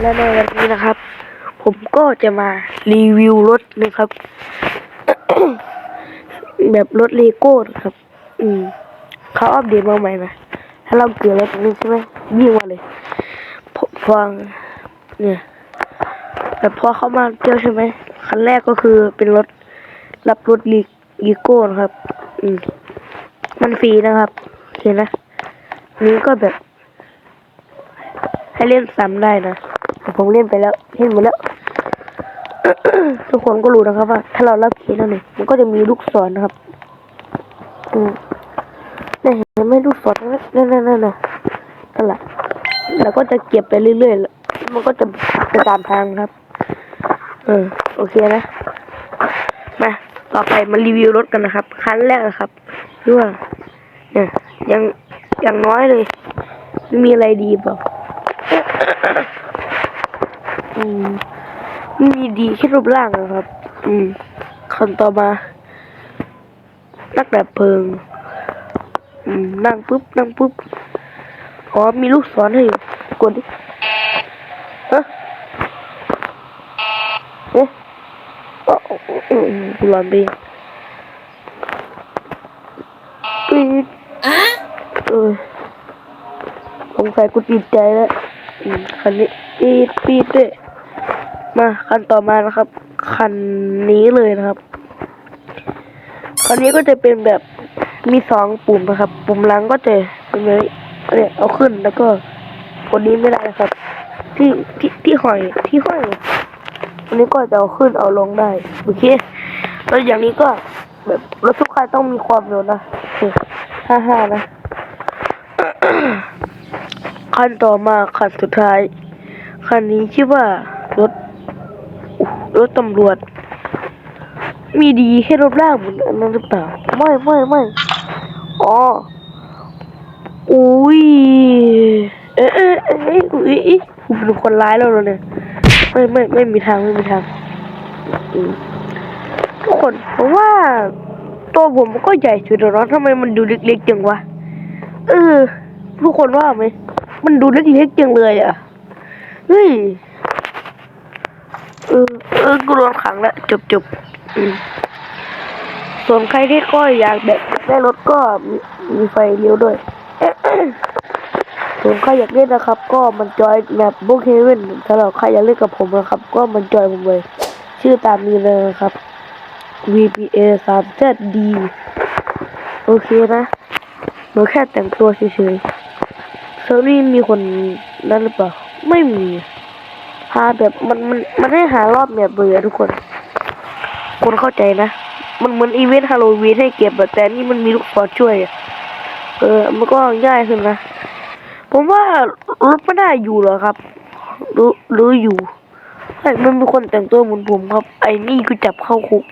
และในวันนี้นะครับ ผมก็จะมารีวิวรถนะครับ แบบรถเลโก้นะครับ อืมเขาอัปเดตมาใหม่นะถ้าเราเกิดอะไรแบบนี้ใช่ไหมยิ่งมาเลยฟังเนี่ยแบบพอเข้ามาเที่ยวใช่ไหมคันแรกก็คือเป็นรถรับรถลีลีโก้นะครับ อืมมันฟรีนะครับโอเคนะ นี้ก็แบบ ให้เล่นซ้ำได้นะ ผมเล่นไปแล้วเล่นหมดแล้วทุกคนก็รู้นะครับว่า ถ้าเรารับเคสแล้วเนี่ยมันก็จะมีลูกศรนะครับ อืมเนี่ยเห็นไหมลูกศรนั่นนั่นนั่นน่ะนั่นแหละแล้วก็จะเก็บไปเรื่อยๆมันก็จะไปตามทางครับ เออ โอเคนะมาต่อไปมารีวิวรถกันนะครับคันแรกนะครับคือว่าเนี่ยยังยังน้อยเลยไม่มีอะไรดีเปล่า อืมมีดีแค่รูปร่างนะครับ อืมคันต่อมา นักแบบเพลิง อืม นั่งปุ๊บ นั่งปุ๊บ อ๋อ มีลูกศรให้อยู่กดดิฮะเอ๊ะอ๋ออืมกูหลอนไปปีดเออสงสัยกูติดใจแล้ว อืม คันนี้ปีดปีดด้วย มาคันต่อมานะครับคันนี้เลยนะครับคันนี้ก็จะเป็นแบบมีสองปุ่มนะครับ ปุ่มหลังก็จะเป็นแบบเนี่ยเอาขึ้นแล้วก็กดนี้ไม่ได้นะครับ ที่ที่ที่ห้อยที่ห้อยอันนี้ก็จะเอาขึ้นเอาลงได้โอเคแล้วอย่างนี้ก็แบบรถทุกคันต้องมีความเร็วนะห้าห้านะคันต่อมาคันสุดท้ายคันนี้ชื่อว่า รถตำรวจ มีดีแค่รถแร่างเหมือนอันนั้นหรือเปล่า ไม่ไม่ไม่อ๋ออุ้ยเอ๊ะเอ๊ะเอ๊ะอุ้ยอุ๊ยผมเป็นคนร้ายแล้วเรอเนี่ยไม่ไม่ไม่มีทางไม่มีทางทุกคนเพราะว่าตัวผมก็ใหญ่สุดแล้วเนทำไมมันดูเล็กๆจังวะเออทุกคนว่าไหมมันดูเล็กๆจังเลยอะเฮ้ย อเออกูโดนขังแล้วจบจบส่วนใครที่ก็อยากแบบได้รถก็มีไฟเลี้ยวด้วยส่วนใครอยากเล่นนะครับ ก็มันจอยแบบบุกเฮเว่นสำหรับใครอยากเล่นกับผมนะครับ ก็มันจอยผมเลย ชื่อตามนี้เลยนะครับ VPA 3 ZD โอเคนะหนูแค่แต่งตัวเฉยๆเซอรี่มีคนนั่นหรือเปล่า ไม่มีาแบบมันมันมันให้หารอบแบบเบื่อทุกคน คนเข้าใจนะ มันเหมือนอีเวนต์ฮาโลวีนให้เก็บแบบแต่นี่มันมีลูกศรช่วยอะเออ มันก็ง่ายขึ้นนะ ผมว่ารถไม่ได้อยู่หรอครับหรือหรืออยู่ไอ้มันมีคนแต่งตัวเหมือนผมครับ ไอ้นี่ก็จับเข้าคุก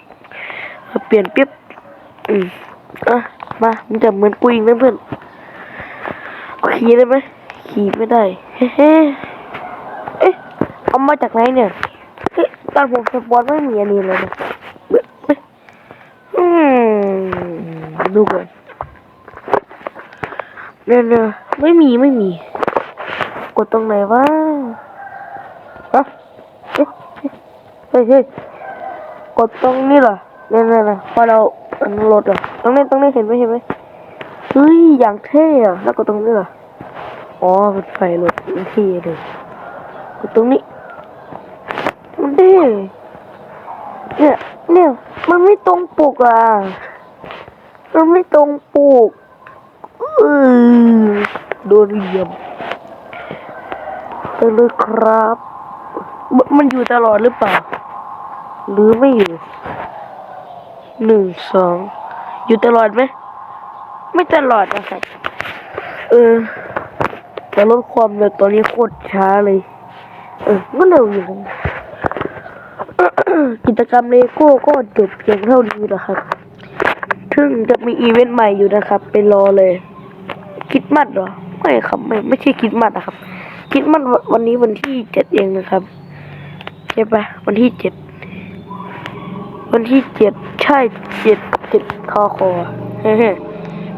เปลี่ยนเปียบอืมอะมามันจะเหมือนกูอีกไหมเพื่อนขี่ได้ไหมขี่ไม่ได้ เฮ้ เอามาจากไหนเนี่ยตอนผมสปอร์ตไม่มีอันนี้เลยนะเอ๊ะดูก่อนเนี่ยเนี่ยไม่มีไม่มี กดตรงไหนวะฮะเอ๊ะเฮ้ยเฮ้ยกดตรงนี้เหรอเนี่ยเนี่ยพอเราอันรถเหรอตรงนี้ตรงนี้เห็นไหมเห็นไหมเฮ้ยอย่างเท่อะแล้วกดตรงนี้เหรออ๋อเป็นไฟรถมันเท่เลยกดตรงนี้ นเท่เนี่ยเนี่ยมันไม่ตรงปกอะ มันไม่ตรงปกเออโดนเหลี่ยมไปเลยครับมมันอยู่ตลอดหรือเปล่า หรือไม่อยู่หนึ่งสองอยู่ตลอดไหม ไม่ตลอดนะครับ เออแต่ลดความเร็วตอนนี้โคตรช้าเลย เออก็เร็วอยู่นะ กิจกรรมเลโก้ก็จบเพียงเท่านี้นะครับ ซึ่งจะมีอีเวนต์ใหม่อยู่นะครับ ไปรอเลย คิดมัดเหรอ ไม่ครับ ไม่ไม่ใช่คิดมัดนะครับ คิดมัดวันนี้วันที่เจ็ดเองนะครับใช่ปะวันที่เจ็ด วันที่เจ็ดใช่เจ็ดเจ็ดคอคอเฮ้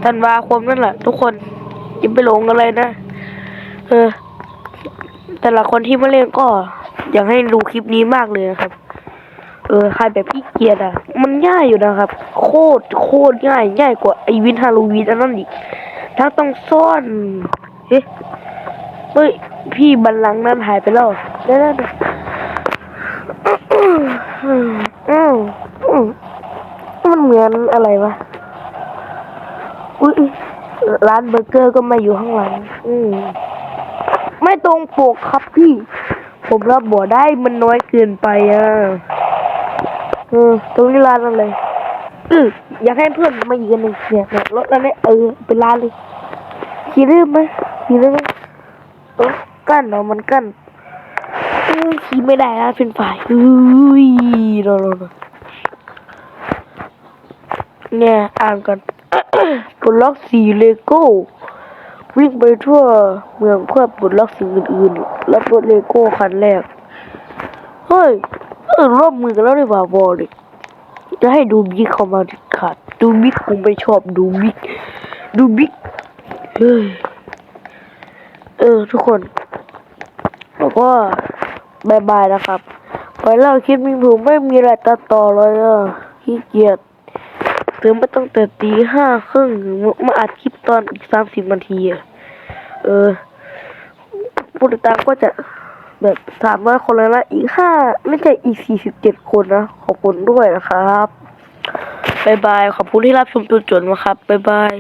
ธันวาคมนั่นแหละ ทุกคนอย่าไปหลงอะไรนะ เออ แต่ละคนที่มาเล่นก็ อยากให้ดูคลิปนี้มากเลยนะครับ เออใครแบบพี่เกียจอะมันง่ายอยู่นะครับ โคตรโคตรง่ายง่ายกว่าไอวินฮาโลวีนอันนั้นอีกถ้าต้องซ่อนเฮ้ยเฮ้ยพี่บัลลังก์นั้นหายไปแล้วเดี๋ยวอืมอืมมันเหมือนอะไรวะอุ้ยร้านเบอร์เกอร์ก็มาอยู่ข้างหลัง อืมไม่ตรงปกครับพี่ ผมรับบ่ได้มันน้อยเกินไปอะ เออตรงนี้ร้านอะไรเอออยากให้เพื่อนมาอีกอันหนึ่งเนี่ยเนี่ยรถแล้วเนี่ยเออเป็นร้านเลยขี่ได้ไหมขี่ได้ไหมเออกั้นเนาะมันกั้นเออขี่ไม่ได้นะเป็นฝ่ายอุ้ยรอรอรอเนี่ยอ่านกันปลดล็อกสีเลโก้วิ่งไปทั่วเมืองเพื่อปลดล็อกสิ่งอื่นๆรับรถเลโก้คันแรก เฮ้ย เออร่วมมือกันแล้วได้บ่าบอเลยจะให้ดูบิ๊กเข้ามาด็ดขาดดูบิ๊กคงไม่ชอบดูบิ๊กดูบิ๊กเฮ้ยเออ ทุกคนแล้วก็บายบายนะครับไปแล้วคลิปนี้ผมไม่มีอะไรตัดต่อเลยอะขี้เกียจตื่นมาตั้งแต่ตีห้าครึ่งมาอัดคลิปตอนอีกสามสิบนาทีอะเออผู้ติดตามก็จะ แบบสามร้อยคนแล้วนะอีกห้าไม่ใช่อีกสี่สิบเจ็ดคนนะ ขอบคุณด้วยนะครับบายบาย ขอบคุณที่รับชมจนจนนะครับบายบาย